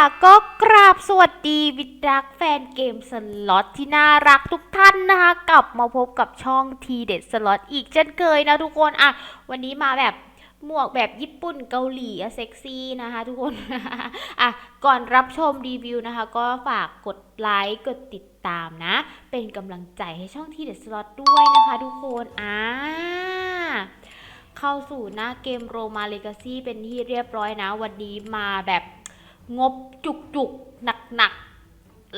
ค่ะก็กราบสวัสดีวิดรักแฟนเกมสล็อตที่น่ารักทุกท่านนะคะ กลับมาพบกับช่องทีเด็ดสล็อตอีกเช่นเคยนะทุกคนอะวันนี้มาแบบหมวกแบบญี่ปุ่นเกาหลีอะเซ็กซี่นะคะทุกคนอะก่อนรับชมรีวิวนะคะ ก็ฝากกดไลค์กดติดตามนะ เป็นกำลังใจให้ช่องทีเด็ดสล็อตด้วยนะคะ ทุกคนอ่าเข้าสู่หน้าเกมโรมาเลกาซี่เป็นที่เรียบร้อยนะ วันนี้มาแบบ งบจุกจุกหนักหนัก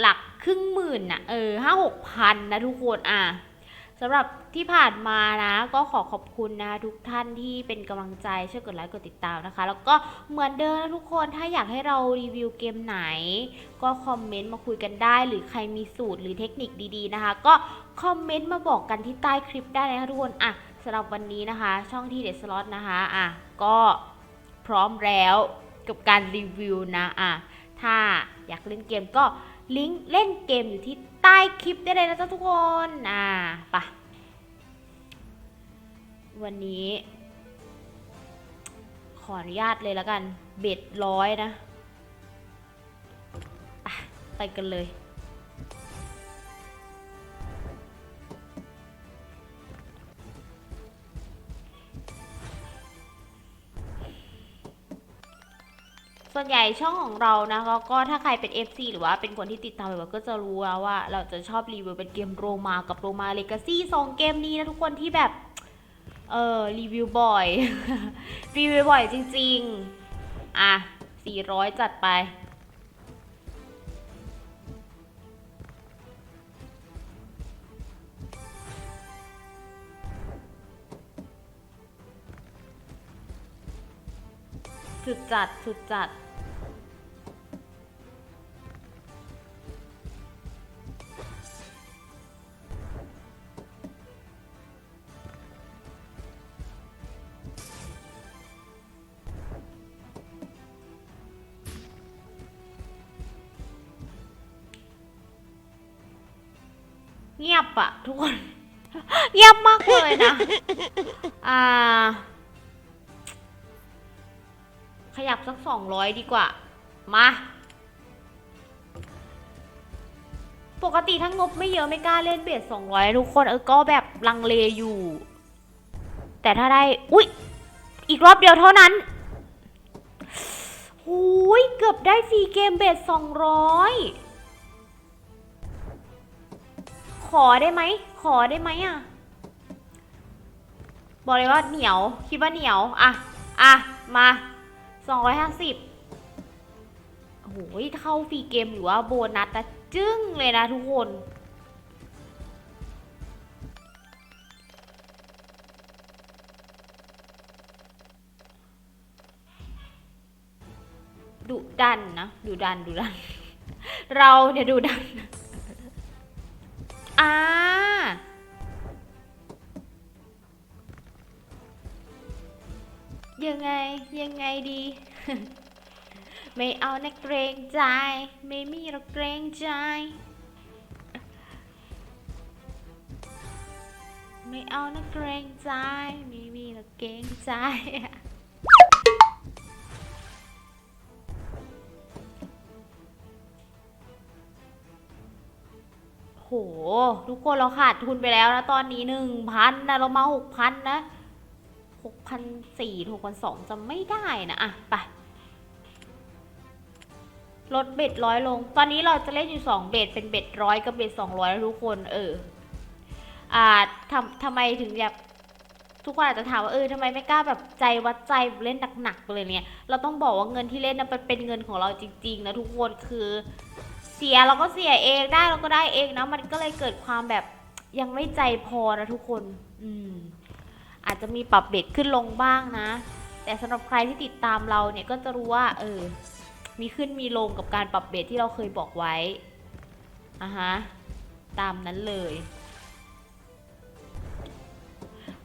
หลักครึ่งหมื่นน่ะเออห้าหกพันนะทุกคนอะสำหรับที่ผ่านมานะก็ขอขอบคุณนะทุกท่านที่เป็นกำลังใจช่วยกดไลค์กดติดตามนะคะ แล้วก็เหมือนเดิมนะทุกคนถ้าอยากให้เรารีวิวเกมไหน ก็คอมเมนต์มาคุยกันได้ หรือใครมีสูตรหรือเทคนิคดีๆนะคะ ก็คอมเมนต์มาบอกกันที่ใต้คลิปได้นะคะทุกคนอะสำหรับวันนี้นะคะ ช่องที่เด็ดสล็อตนะคะอะก็พร้อมแล้ว กับการรีวิวนะอะถ้าอยากเล่นเกมก็ลิงก์เล่นเกมอยู่ที่ใต้คลิปได้เลยนะจ๊ะทุกคนอะปะวันนี้ ขออนุญาตเลยแล้วกัน เบ็ดร้อยนะ ไปกันเลย ส่วนใหญ่ช่องของเรานะคะก็ถ้าใครเป็น FC หรือว่าเป็นคนที่ติดตามแบบก็จะรู้แล้วว่า เราจะชอบรีวิวเป็นเกมโรมากับโรมาเลกาซี่สองเกมนี้นะทุกคนที่แบบเออรีวิวบ่อย รีวิวบ่อยจริง ๆ อะ 400 จัดไป สุดจัด สุดจัด เงียบอะทุกคน เงียบมากเลยนะ อ่า ยับสักสองร้อยดีกว่า มา ปกติถ้างบไม่เยอะไม่กล้าเล่นเบสสองร้อยทุกคนเออก็แบบลังเลอยู่ แต่ถ้าได้ อุ๊ย อีกรอบเดียวเท่านั้นหูยเกือบได้ฟรีเกมเบสสองร้อยขอได้ไหม ขอได้ไหมอะ บอกเลยว่าเหนียว คิดว่าเหนียว อะ อะ มา สองร้อยห้าสิบโอ้โหเข้าฟรีเกมหรือว่าโบนัสนะจึ้งเลยนะทุกคนดุดันนะดุดันดุดัน เราเนี่ยดุดันอ่า ยังไงยังไงดี ไม่เอานะเกรงใจ ไม่มีเราเกรงใจ ไม่เอานะเกรงใจไม่มีเราเกรงใจโห ทุกคนเราขาดทุนไปแล้วนะ ตอนนี้หนึ่งพันนะ เรามาหกพันนะ พันสี่หกพันสองจะไม่ได้นะอะไปลดเบ็ดร้อยลง ตอนนี้เราจะเล่นอยู่สองเบ็ดเป็นเบ็ดร้อยกับเบ็ดสองร้อยทุกคน เออ อ่าทำทำไมถึงแบบทุกคนอาจจะถามว่าเออทำไมไม่กล้าแบบใจวัดใจเล่นหนักๆเลยเนี่ย เราต้องบอกว่าเงินที่เล่นนะมันเป็นเงินของเราจริงๆนะทุกคนคือ เสียเราก็เสียเองได้เราก็ได้เองนะมันก็เลยเกิดความแบบยังไม่ใจพอนะทุกคน อืม อาจจะมีปรับเบ็ดขึ้นลงบ้างนะ แต่สำหรับใครที่ติดตามเราเนี่ยก็จะรู้ว่า เออ มีขึ้นมีลงกับการปรับเบ็ดที่เราเคยบอกไว้อะฮะตามนั้นเลย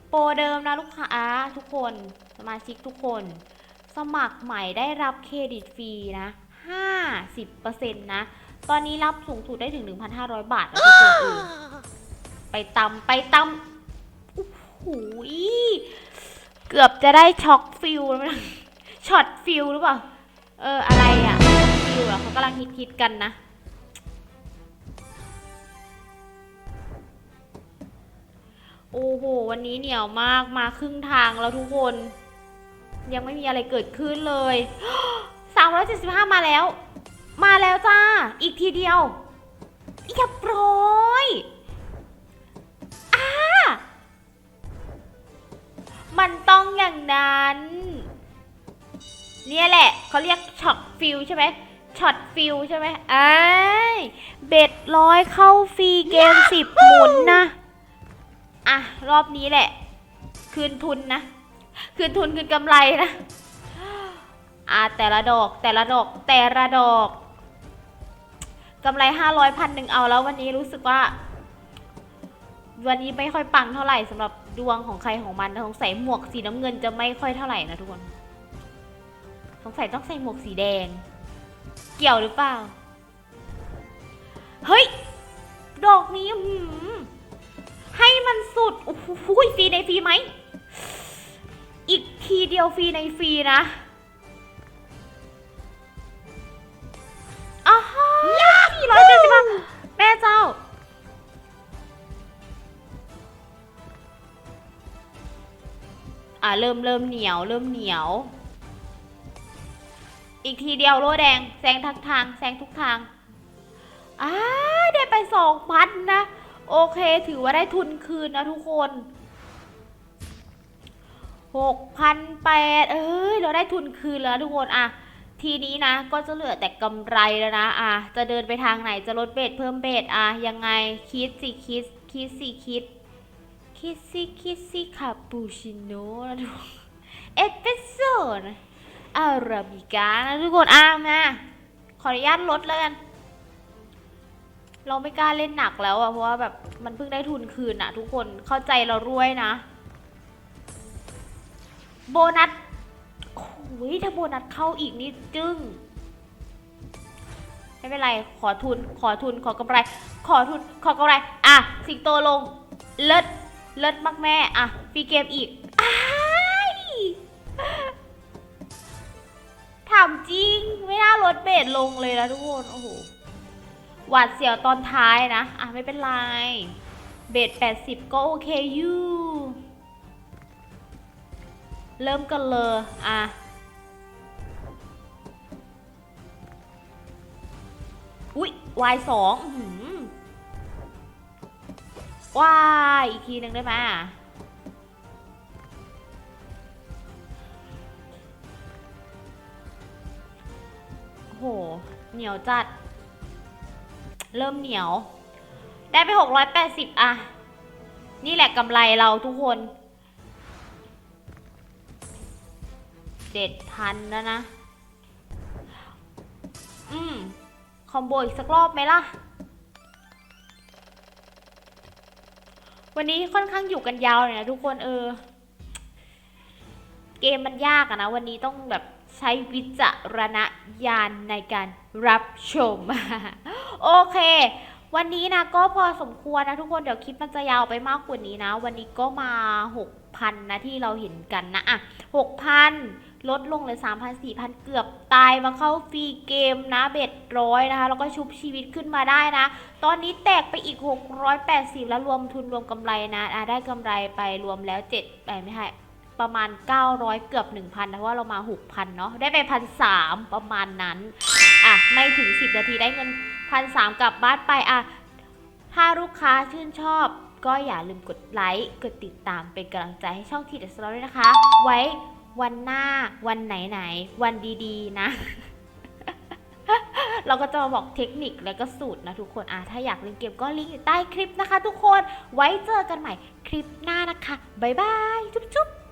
โปรเดิมนะลูกค้าทุกคนสมาชิกทุกคน สมัครใหม่ได้รับเครดิตฟรีนะ 50%นะ ตอนนี้รับสูงสุดได้ถึง 1,500 บาทนะทุกคนไปตำไปตำ หยเกือบจะได้ช็อกฟิลแล้วนะช็อตฟิลหรือเปล่า เออ อะไรอะ่ะฟิลอยู่อะเขากำลังฮิตๆกันนะ โอ้โห วันนี้เหนียวมากมาครึ่งทางแล้วทุกคน ยังไม่มีอะไรเกิดขึ้นเลย 375 มาแล้ว มาแล้วจ้า อีกทีเดียวเรียบร้อย มันต้องอย่างนั้น เนี่ยแหละเขาเรียกช็อตฟิลใช่ไหมช็อตฟิลใช่ไหมไอ้ายเบ็ดร้อยเข้าฟรีเกมสิบหมุนนะ อะ รอบนี้แหละ คืนทุนนะ คืนทุนคืนกำไรนะ อะ แต่ละดอกแต่ละดอกแต่ละดอกกำไรห้าร้อยพันหนึ่งเอาแล้ววันนี้รู้สึกว่า วันนี้ไม่ค่อยปังเท่าไหร่สำหรับดวงของใครของมันสงสัยหมวกสีน้ำเงินจะไม่ค่อยเท่าไหร่นะทุกคนสงสัยต้องใส่หมวกสีแดง เกี่ยวหรือเปล่า เฮ้ย ดอกนี้ให้มันสุดโอ้โหฟรีในฟรีไหม อีกทีเดียวฟรีในฟรีนะอ้าวสี่ร้อยเจ็ดสิบาแม่เจ้า อ่าเริ่มเริ่มเหนียว เริ่มเหนียว อีกทีเดียวโลแดงแซงทักทางแซงทุกทางอ่าได้ไปสองพันนะ โอเคถือว่าได้ทุนคืนนะทุกคนหกพันแปดเอ้ย เราได้ทุนคืนแล้วทุกคนอะทีนี้นะ ก็จะเหลือแต่กำไรแล้วนะอะจะเดินไปทางไหนจะลดเบสเพิ่มเบสอะยังไงคิดสิคิดคิดสิคิด คิดสิคิดสิคาปูชิโน่นะทุกคนเอสเปรสโซ่นะอาราบิกานะทุกคนอ่ามาขออนุญาตลดแล้วกัน เราไม่กล้าเล่นหนักแล้วอะเพราะว่าแบบมันเพิ่งได้ทุนคืนอะทุกคนเข้าใจเรารวยนะ โบนัสโอ้ยถ้าโบนัสเข้าอีกนี่จึ้งไม่เป็นไร ขอทุน ขอทุน ขอกำไร ขอทุน ขอกำไร อะ สิงโตลง เลิศ เลิศมากแม่อะฟรีเกมอีกอถามจริง ไม่น่าลดเบสลงเลยนะทุกคน โอ้โห หวาดเสียวตอนท้ายนะ อะ ไม่เป็นไร เบส80ก็โอเคอยู่ เริ่มกันเลย อะอุ๊ยวายสอง ว้ายอีกทีหนึ่งได้ไหมโอ้โห เหนียวจัด เริ่มเหนียว ได้ไปหกร้อยแปดสิบอะนี่แหละกำไรเราทุกคนเจ็ดพันแล้วนะ อืม คอมโบอีกสักรอบไหมล่ะ วันนี้ค่อนข้างอยู่กันยาวเลยนะทุกคนเออ เกมมันยากอะนะ วันนี้ต้องแบบใช้วิจารณญาณในการรับชม โอเค วันนี้นะก็พอสมควรนะทุกคนเดี๋ยวคลิปมันจะยาวไปมากกว่านี้นะ วันนี้ก็มา 6,000 นะที่เราเห็นกันนะอะ6,000 ลดลงเลย3,000 4,000 เกือบตายมาเข้าฟรีเกมนะเบ็ดร้อยนะคะ แล้วก็ชุบชีวิตขึ้นมาได้นะ ตอนนี้แตกไปอีก 680 แล้วรวมทุนรวมกำไรนะะได้กำไรไปรวมแล้ว7ไปไม่ใช่ประมาณ 900 เกือบ 1,000นะเพราะว่าเรามา 6,000 เนาะได้ไปพันสประมาณนั้น อะ ไม่ถึง 10 นาทีได้เงินพันสกลับบ้านไป อะ ถ้าลูกค้าชื่นชอบ ก็อย่าลืมกดไลค์ กดติดตามเป็นกำลังใจให้ช่องทีเดสโลด้วยนะคะ ไว้ วันหน้า วันไหนๆวันดีๆ นะ เราก็จะมาบอกเทคนิคแล้วก็สูตรนะทุกคนอะถ้าอยากเล่นเกมก็ลิงก์อยู่ใต้คลิปนะคะ ทุกคน ไว้เจอกันใหม่คลิปหน้านะคะ บ๊ายบาย จุ๊บๆ